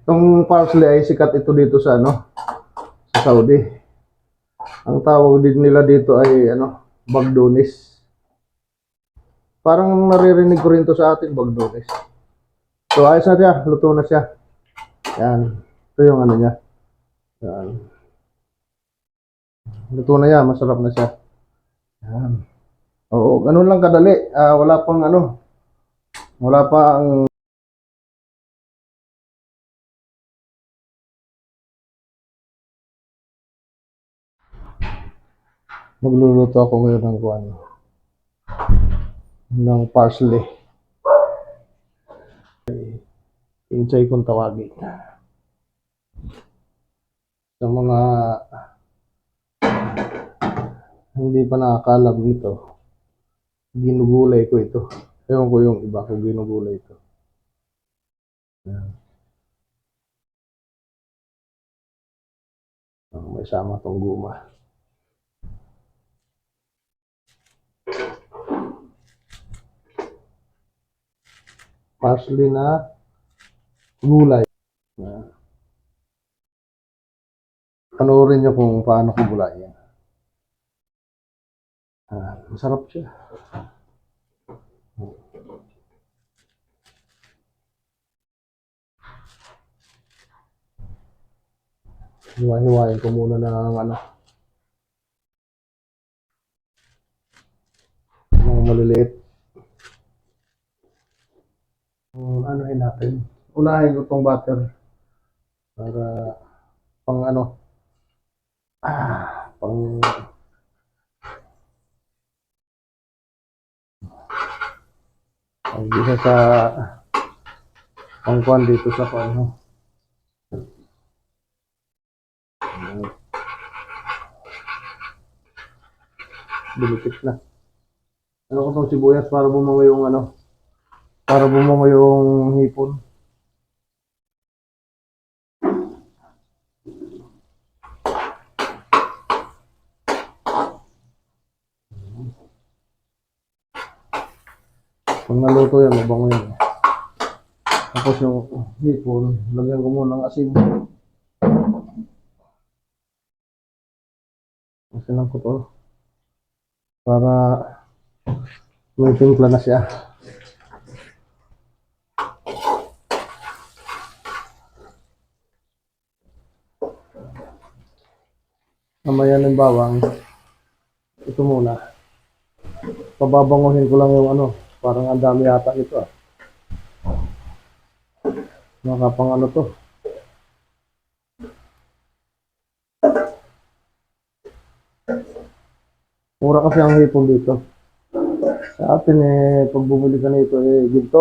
Itong parsley ay sikat ito dito sa ano, sa Saudi. Ang tawag din nila dito ay ano, bagdonis. Parang naririnig ko rin to sa atin, bagdonis. So ayos na siya, luto na siya. Yan. Ito yung ano niya. Yan. Luto na yan, masarap na siya. Yan. Oo, ganun lang kadali. Ah, wala pang ano, wala pa ang Magluluto ako ngayon ng kuan ng parsley. Injay kong tawagin. Sa mga hindi pa nakakalam nito, ginugulay ko ito. Ewan ko yung iba kung ginugulay ito. Yan. Ah, May sama tong guma. Parsley na gulay. Panoorin nyo kung paano ko gulayin. Ah, masarap siya. Hiwa-hiwain ko muna ng ano. Mga maliliit. Um, ano natin? Unahin ko tong butter para pang ano ah, pang pang isa sa pangkuan dito sa ano Bilipit na. Ano ko tong sibuyas para bumango yung ano para bumango yung hipon. Pag naluto yan, mabango yan. Tapos yung hipon, lagyan ko muna ng asin. Asinan ko to. Para may timpla na siya. Mamaya ng bawang. Ito muna. Pababanguhin ko lang yung ano. Parang ang dami yata ito ah. Nakapang ano to. Mura kasi ang hipon dito. Sa atin eh, pag bumili ka nito eh, ginto.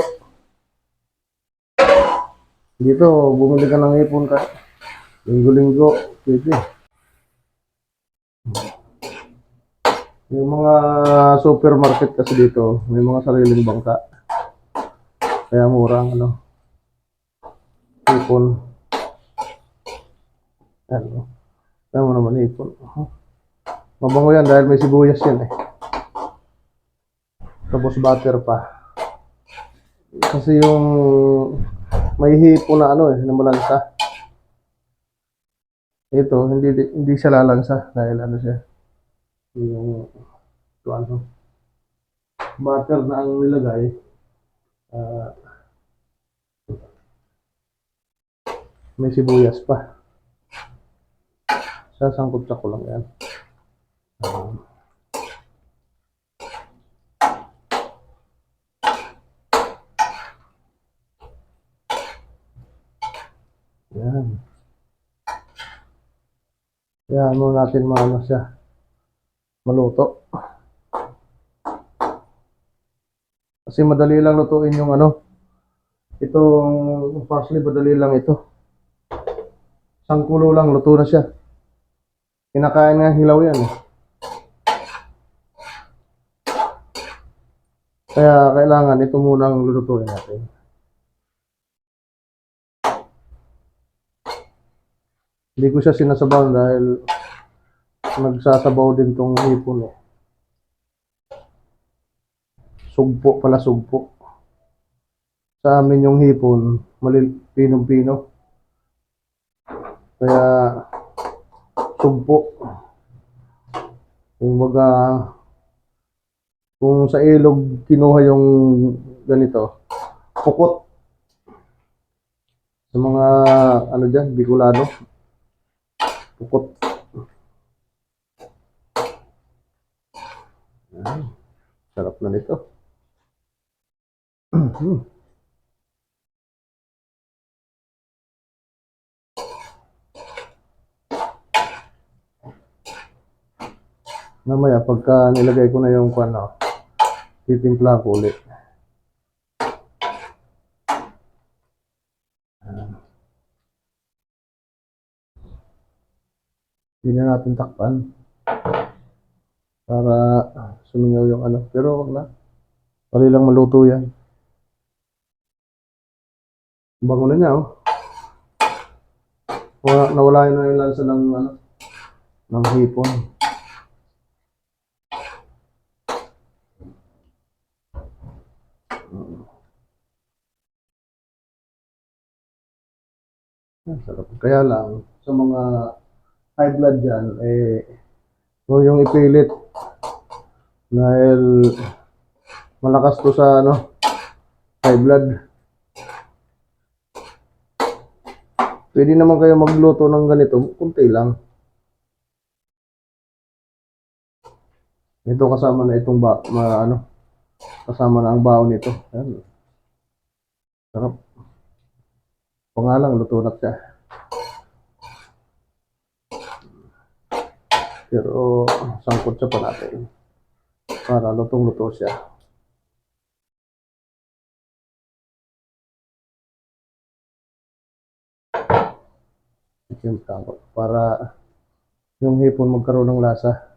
Dito, bumili ka ng hipon ka. Linggo-linggo, pwede. Yung mga supermarket kasi dito, may mga sariling bangka. Kaya murang ano. Ipon. Ano. Kaya mo naman ipon. Mabango yan dahil may sibuyas yan eh. Tapos butter pa. Kasi yung may hipo na ano eh, na malansa. Ito, hindi hindi siya lalansa dahil ano siya yung ito ano butter na ang nilagay ah, may sibuyas pa sasangkot sa ko lang yan Ah. yan yan mo natin maano siya maluto. Kasi madali lang lutuin yung ano. Itong parsley, madali lang ito. Isang kulo lang, luto na siya. Kinakain nga hilaw yan. eh. Kaya kailangan ito muna ang lulutuin natin. Hindi ko siya sinasabaw dahil nagsasabaw din tong hipon eh. Sugpo pala sugpo. Sa amin yung hipon, malil pinong-pino. Kaya, sugpo. Kumbaga, kung sa ilog kinuha yung ganito, pukot. Sa mga, ano dyan, Bicolano. Pukot. Ay, sarap na nito. Mamaya, pagka nilagay ko na yung ano, titimpla ko ulit. Hindi na natin takpan. Para sumingaw yung ano. Pero wag na. Pali lang maluto yan. Bango na niya, oh. Wala, nawala na yung lansa ng ano, ng hipon. Ang Sarap. Kaya lang, sa mga high blood dyan, eh, huwag yung ipilit. Dahil malakas to sa ano, high blood. Pwede naman kayo magluto ng ganito, kunti lang. Ito kasama na itong ba, ma, ano, kasama na ang baon nito. Ayan. Sarap. Pangalang luto na siya. Pero sangkot siya pa natin. Para lutong-luto siya. Siyempre, para yung hipon magkaroon ng lasa.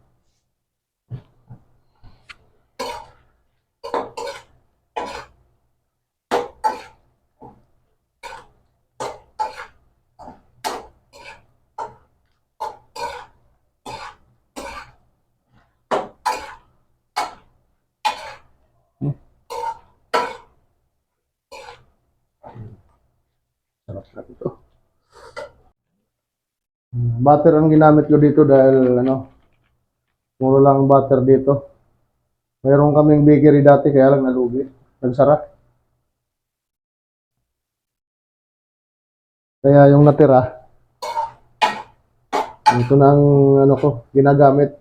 Sarap na ito. Butter ang ginamit ko dito dahil ano, puro lang butter dito. Mayroon kaming bakery dati kaya lang nalugi. Nagsara. Kaya yung natira, ito na ang ano ko, ginagamit.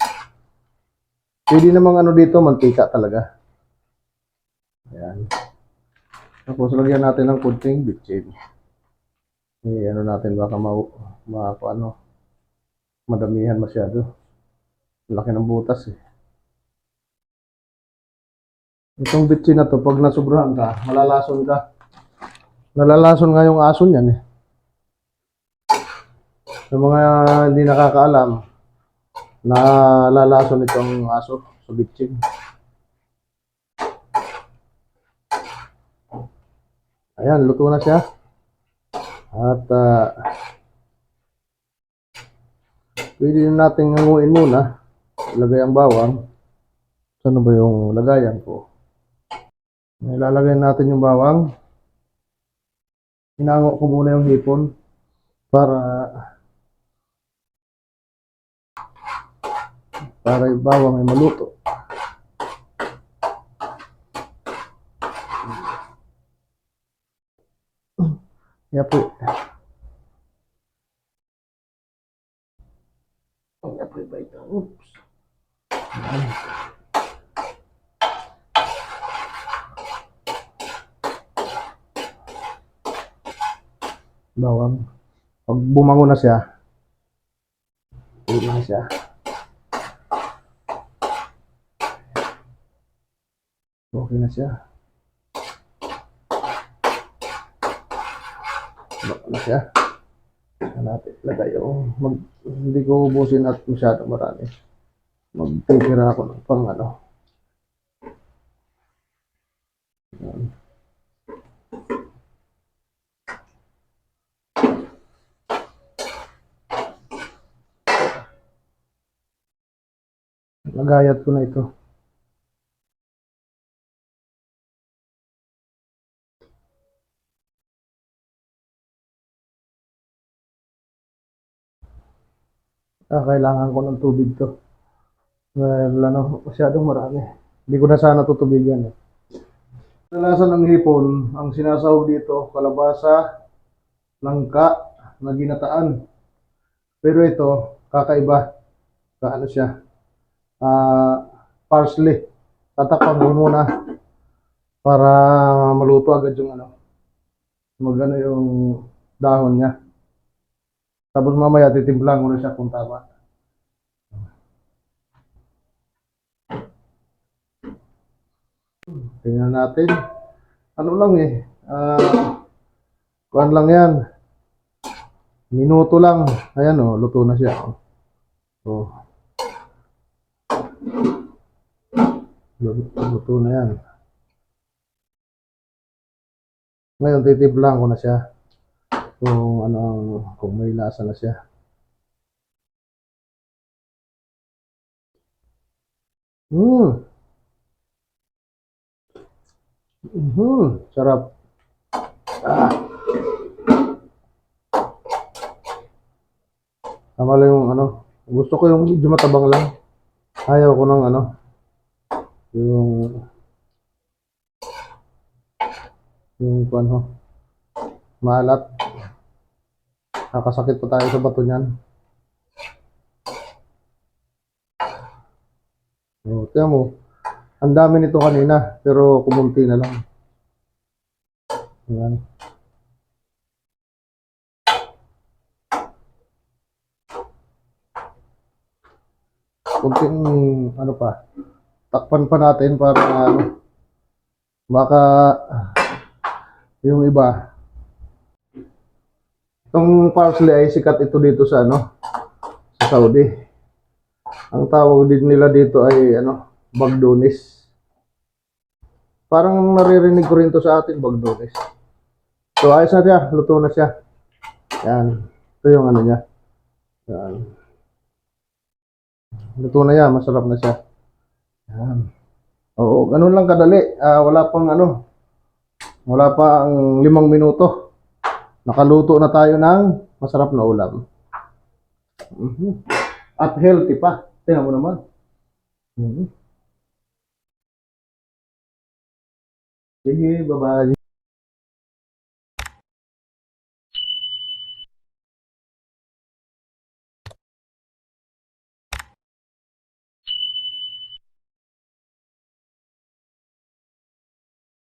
Pwede namang ano dito, mantika talaga. Ayan. Tapos lagyan natin ng kunting bitchin. Eh, ano natin baka ma, ma ano, madamihan masyado. Laki ng butas eh. Itong bitchin na to, pag nasubrahan ka, malalason ka. Nalalason nga yung ason yan eh. Sa mga hindi nakakaalam, nalalason itong aso sa bitchin. Ayan, luto na siya. At ah, pwede na natin hanguin muna. Ilagay ang bawang. Saan ba yung lagayan ko? Ilalagay natin yung bawang. Hinango ko muna yung hipon para para yung bawang ay maluto. Kaya po. Kaya po iba ito. Oops. Ayan. Bawang. Pag bumango na siya, Tingnan siya. Okay na siya. Baka na siya. Natin lagay yung mag, hindi ko ubusin at masyado marami. Magtitira ako ng pang ano. Yan. Nagayat ko na ito. Ah, kailangan ko ng tubig to. Dahil ano, masyadong marami. Hindi ko na sana tutubigan. Eh. Kadalasan ng hipon, ang sinasahog dito, kalabasa, langka, na ginataan. Pero ito, kakaiba. Kaano siya? Ah, parsley. Tatakpan mo muna para maluto agad yung ano. Magano yung dahon niya. Tapos mamaya titimplang mo na siya kung tama. Tingnan natin. Ano lang eh. Ah, kuan lang yan. Minuto lang. Ayan oh, luto na siya. Oh. Oh. Luto, na yan. Ngayon, titimplang ko na siya. Kung ano, kung may lasa na siya. Mm. Mhm, sarap. Ah. Tama lang yung ano. Gusto ko yung medyo matabang lang. Ayaw ko ng ano. Yung yung kung ano. Maalat. Nakasakit pa tayo sa bato niyan. Oh, tiyan mo. Ang dami nito kanina, pero kumunti na lang. Ayan. Kunting, ano pa, takpan pa natin para, ano, baka, yung iba, itong parsley ay sikat ito dito sa, ano, sa Saudi. Ang tawag din nila dito ay, ano, bagdonis. Parang naririnig ko rin to sa atin, bagdonis. So, ayos na siya. Luto na siya. Yan. Ito yung ano niya. Yan. Luto na yan. Masarap na siya. Yan. Oo, ganun lang kadali. Ah, wala pang ano. Wala pa ang limang minuto. Nakaluto na tayo ng masarap na ulam. Mhm. At healthy pa. Tingnan mo naman. Mhm. Sige, bye-bye.